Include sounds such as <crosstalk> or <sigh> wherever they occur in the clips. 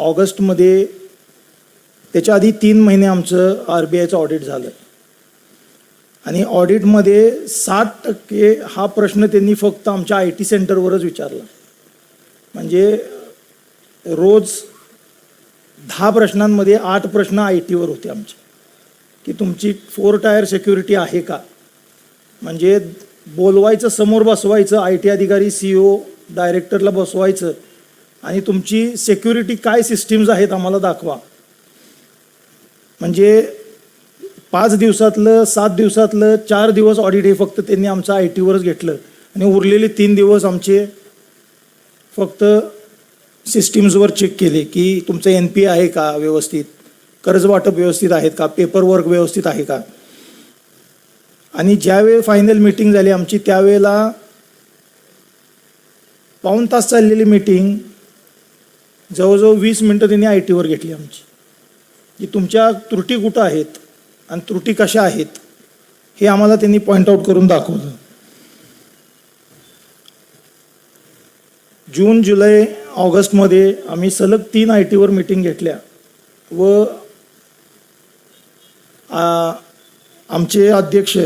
ऑगस्टमध्ये त्याच्या आधी तीन महिने आमचं आर बी आयचं ऑडिट झालं. आणि ऑडिटमध्ये साठ टक्के हा प्रश्न त्यांनी फक्त आमच्या आय टी सेंटरवरच विचारला. म्हणजे रोज दहा प्रश्नांमध्ये आठ प्रश्न आय टीवर होते आमचे. की तुमची फोर टायर सिक्युरिटी आहे का? म्हणजे बोलवायचं समोर बसवायचं आय टी अधिकारी सी ओ डायरेक्टरला बसवायचं आणि तुमची सेक्युरिटी काय सिस्टीम्स आहेत आम्हाला दाखवा. म्हणजे पाच दिवसातलं सात दिवसातलं चार दिवस ऑडिट हे फक्त त्यांनी आमचं आय टीवरच घेतलं. आणि उरलेले तीन दिवस आमचे फक्त सिस्टीम्सवर चेक केले की तुमचं एन पी आहे का व्यवस्थित? कर्ज वाटप व्यवस्थित आहेत का? पेपर वर्क व्यवस्थित आहे का? आणि ज्यावेळी फायनल मीटिंग झाली आमची त्यावेळेला पाऊण तास चाललेली मीटिंग जवळजवळ वीस मिनटं त्यांनी आय टीवर घेतली आमची. की तुमच्या त्रुटी कुठं आहेत आणि त्रुटी कशा आहेत हे आम्हाला त्यांनी पॉईंट आऊट करून दाखवलं. जून जुलै ऑगस्टमध्ये आम्ही सलग तीन आय टीवर मीटिंग घेतल्या व आमचे अध्यक्ष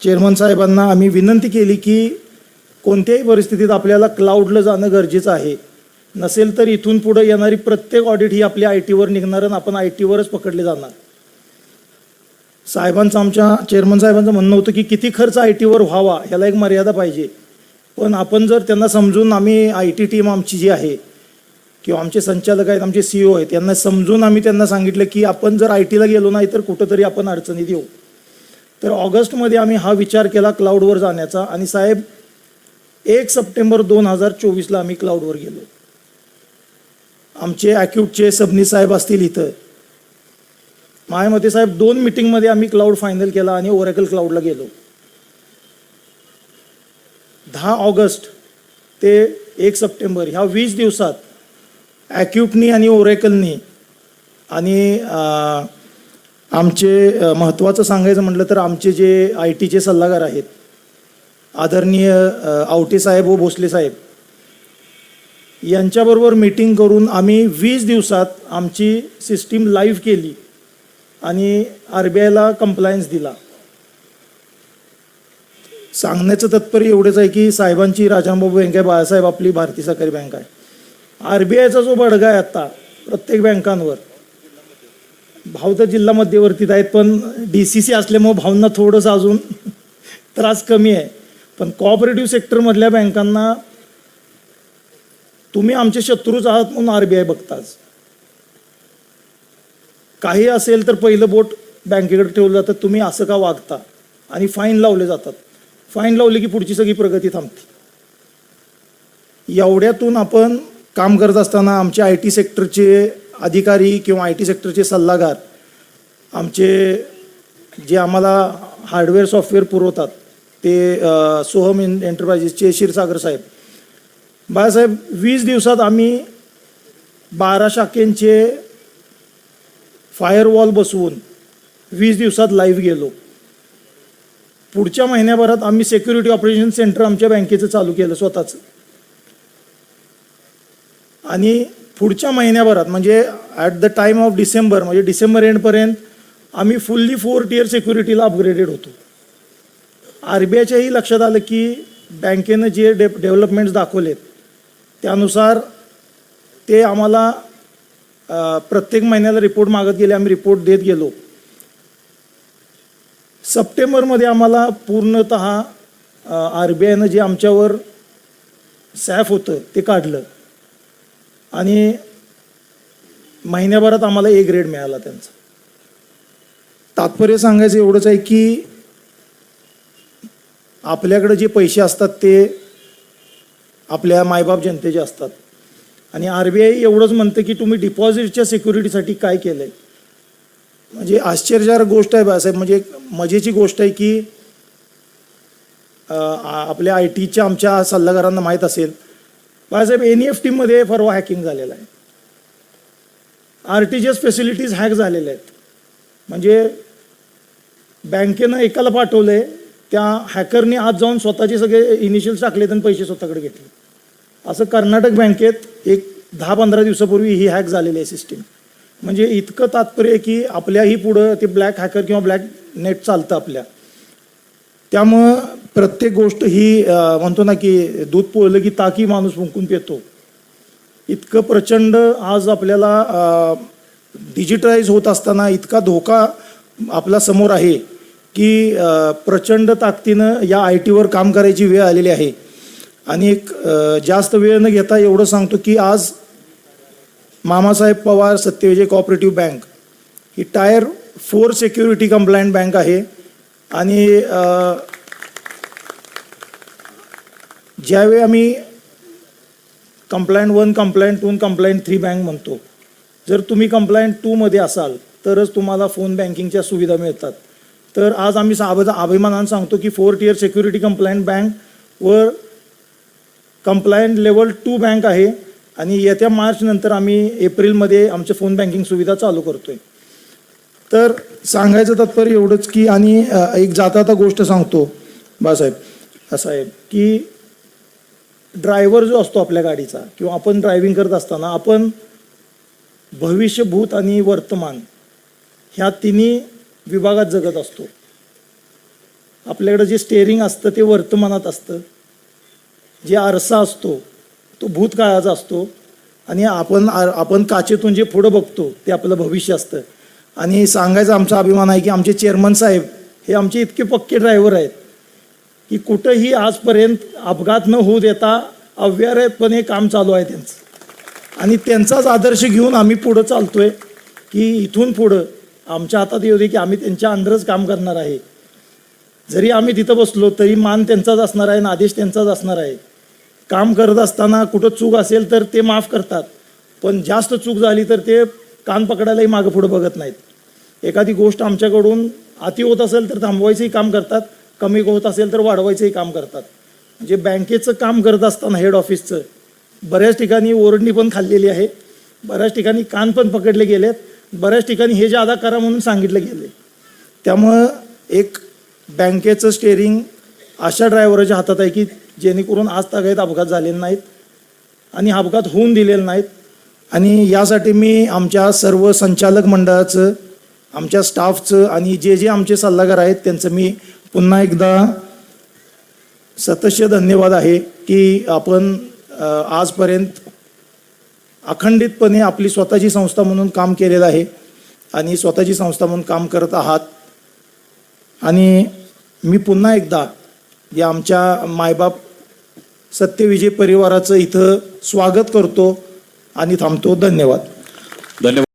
चेअरमन साहेबांना आम्ही विनंती केली की कोणत्याही परिस्थितीत आपल्याला क्लाउडला जाणं गरजेचं आहे. नसेल तर इथून पुढे येणारी प्रत्येक ऑडिट ही आपल्या आय टीवर निघणार आणि आपण आय टीवरच पकडले जाणार. साहेबांचं आमच्या चेअरमन साहेबांचं म्हणणं होतं की किती खर्च आय टीवर व्हावा ह्याला एक मर्यादा पाहिजे. पण आपण जर त्यांना समजून आम्ही आय टी टीम आमची जी आहे किंवा आमचे संचालक आहेत आमचे सी ओ आहेत यांना समजून आम्ही त्यांना सांगितलं की आपण जर आय टीला गेलो नाही तर कुठंतरी आपण अडचणीत येऊ तर ऑगस्टमध्ये आम्ही हा विचार केला क्लाउडवर जाण्याचा आणि साहेब एक सप्टेंबर दोन हजार चोवीसला आम्ही क्लाउडवर गेलो. आमचे ॲक्यूटचे सबनी साहेब असतील इथं. माझ्या मते साहेब दोन मिटिंगमध्ये आम्ही क्लाउड फायनल केला आणि ओरेकल क्लाउडला गेलो. दहा ऑगस्ट ते एक सप्टेंबर ह्या वीस दिवसात ॲक्यूटनी आणि ओरेकलनी आणि आमचे महत्त्वाचं सांगायचं म्हटलं तर आमचे जे आय टीचे सल्लागार आहेत आदरणीय आवटे साहेब व भोसले साहेब यांच्याबरोबर मीटिंग करून आम्ही वीस दिवसात आमची सिस्टीम लाईव्ह केली आणि आर बी आयला कंप्लायन्स दिला. सांगण्याचं तात्पर्य एवढंच आहे की साहेबांची राजारामबाबू बँक आहे बाळासाहेब आपली भारतीय सहकारी बँक आहे. आर बी आयचा जो बडगा आहे आत्ता प्रत्येक बँकांवर भाव तर जिल्हा मध्यवर्तीत आहेत पण डी सी सी असल्यामुळं भावना थोडंसं अजून <laughs> त्रास कमी आहे. पण कॉपरेटिव्ह सेक्टरमधल्या बँकांना तुम्ही आमचे शत्रूच आहात म्हणून आर बी आय बघताच. काही असेल तर पहिलं बोट बँकेकडे ठेवलं जातं तुम्ही असं का वागता? आणि फाईन लावले जातात. फाईन लावली की पुढची सगळी प्रगती थांबते. एवढ्यातून आपण काम करत असताना आमचे आय टी सेक्टरचे अधिकारी किंवा आय टी सेक्टरचे सल्लागार आमचे जे आम्हाला हार्डवेअर सॉफ्टवेअर पुरवतात ते सोहम इन एंटरप्राइजेसचे क्षीरसागर साहेब बाळासाहेब वीस दिवसात आम्ही बारा शाखेंचे फायरवॉल बसवून वीस दिवसात लाईव्ह गेलो. पुढच्या महिन्याभरात आम्ही सेक्युरिटी ऑपरेशन सेंटर आमच्या बँकेचं चालू केलं स्वतःचं. आणि पुढच्या महिन्याभरात म्हणजे at the time of December म्हणजे डिसेंबर एंडपर्यंत आम्ही फुल्ली फोर टियर सिक्युरिटीला अपग्रेडेड होतो. आर बी आयच्याही लक्षात आलं की बँकेनं जे डे डेव्हलपमेंट्स दाखवलेत त्यानुसार ते आम्हाला प्रत्येक महिन्याला रिपोर्ट मागत गेले आम्ही रिपोर्ट देत गेलो. सप्टेंबरमध्ये आम्हाला पूर्णत आर बी आयनं जे आमच्यावर सॅफ होतं ते काढलं. आणि महिन्याभरात आम्हाला ए ग्रेड मिळाला त्यांचा. तात्पर्य सांगायचं एवढंच आहे की आपल्याकडे जे पैसे असतात ते आपल्या मायबाप जनतेचे असतात. आणि आर बी आय एवढंच म्हणतं की तुम्ही डिपॉझिटच्या सिक्युरिटीसाठी काय केलं आहे म्हणजे आश्चर्यकारक गोष्ट आहे बाळासाहेब. म्हणजे एक मजेची गोष्ट आहे की आपल्या आय टीच्या आमच्या सल्लागारांना माहीत असेल. बाळासाहेब एन ई एफ टीमध्ये परवा हॅकिंग झालेलं आहे. R T G S facilities hack झालेल्या आहेत. म्हणजे बँकेनं एकाला पाठवलं आहे त्या हॅकरने आज जाऊन स्वतःचे सगळे इनिशियल्स टाकलेत आणि पैसे स्वतःकडे घेतले. असं कर्नाटक बँकेत एक दहा पंधरा दिवसापूर्वी ही हॅक झालेली आहे सिस्टीम म्हणजे इतकं तात्पर्य आहे की आपल्याही पुढं ते ब्लॅक हॅकर किंवा ब्लॅक नेट चालतं आपल्या. त्यामुळं प्रत्येक गोष्ट ही म्हणतो ना की दूध पोळलं की ताकी माणूस फुंकून पितो. इतकं प्रचंड आज आपल्याला डिजिटलाइज होत असताना इतका धोका आपला समोर आहे की प्रचंड ताकदीनं या आय टीवर काम करायची वेळ आलेली आहे. आणि एक जास्त वेळ न घेता एवढं सांगतो की आज मामासाहेब पवार सत्यविजय कॉपरेटिव्ह बँक ही tier four security compliant bank आहे. आणि ज्यावेळी आम्ही compliant one compliant two compliant three bank म्हणतो जर तुम्ही कंप्लायंट टूमध्ये असाल तरच तुम्हाला फोन बँकिंगच्या सुविधा मिळतात. तर आज आम्ही साबद अभिमानानं सांगतो की four tier security compliant bank वर कंप्लायंट लेवल टू बँक आहे आणि येत्या मार्चनंतर आम्ही एप्रिलमध्ये आमच्या फोन बँकिंग सुविधा चालू करतो आहे तर सांगायचं तात्पर्य एवढंच की आणि एक जाता आता गोष्ट सांगतो बासाहेब असं की ड्रायव्हर जो असतो आपल्या गाडीचा किंवा आपण ड्रायव्हिंग करत असताना आपण भविष्यभूत आणि वर्तमान ह्या तिन्ही विभागात जगत असतो. आपल्याकडं जे स्टेअरिंग असतं ते वर्तमानात असतं. जे आरसा असतो तो भूतकाळाचा असतो आणि आपण आपण काचेतून जे पुढं बघतो ते आपलं भविष्य असतं. आणि सांगायचा आमचा अभिमान आहे की आमचे चेअरमन साहेब हे आमचे इतके पक्के ड्रायव्हर आहेत की कुठंही आजपर्यंत अपघात न होऊ देता अव्याहतपणे काम चालू आहे त्यांचं. आणि त्यांचाच आदर्श घेऊन आम्ही पुढं चालतो आहे की इथून पुढं आमच्या हातात येऊ दे की आम्ही त्यांच्या अंडरच काम करणार आहे. जरी आम्ही तिथं बसलो तरी मान त्यांचाच असणार आहे आणि आदेश त्यांचाच असणार आहे. काम करत असताना कुठं चूक असेल तर ते माफ करतात. पण जास्त चूक झाली तर ते कान पकडायलाही मागं पुढं बघत नाहीत. एखादी गोष्ट आमच्याकडून अति होत असेल तर थांबवायचंही काम करतात कमी होत असेल तर वाढवायचंही काम करतात. म्हणजे बँकेचं काम करत असताना हेड ऑफिसचं बऱ्याच ठिकाणी ओरडणी पण खाल्लेली आहे. बऱ्याच ठिकाणी कान पण पकडले गेलेत. बऱ्याच ठिकाणी हे ज्यादा करा म्हणून सांगितलं गेले. त्यामुळं एक बँकेचं स्टेअरिंग अशा ड्रायव्हरच्या हातात आहे की जेणेकरून आज तागायत अपघात झालेले नाहीत. आणि अपघात होऊन दिलेले नाहीत. आणि यासाठी मी आमच्या सर्व संचालक मंडळाचं आमच्या स्टाफचं आणि जे जे आमचे सल्लागार आहेत त्यांचं मी पुन्हा एकदा सतस्य धन्यवाद आहे की आपण आजपर्यंत अखंडितपणे आपली स्वतःची संस्था म्हणून काम केलेलं आहे आणि स्वतःची संस्था म्हणून काम करत आहात. आणि मी पुन्हा एकदा या आमच्या मायबाप सत्यविजय परिवाराचं इथं स्वागत करतो आणि थांबतो. धन्यवाद. धन्यवाद.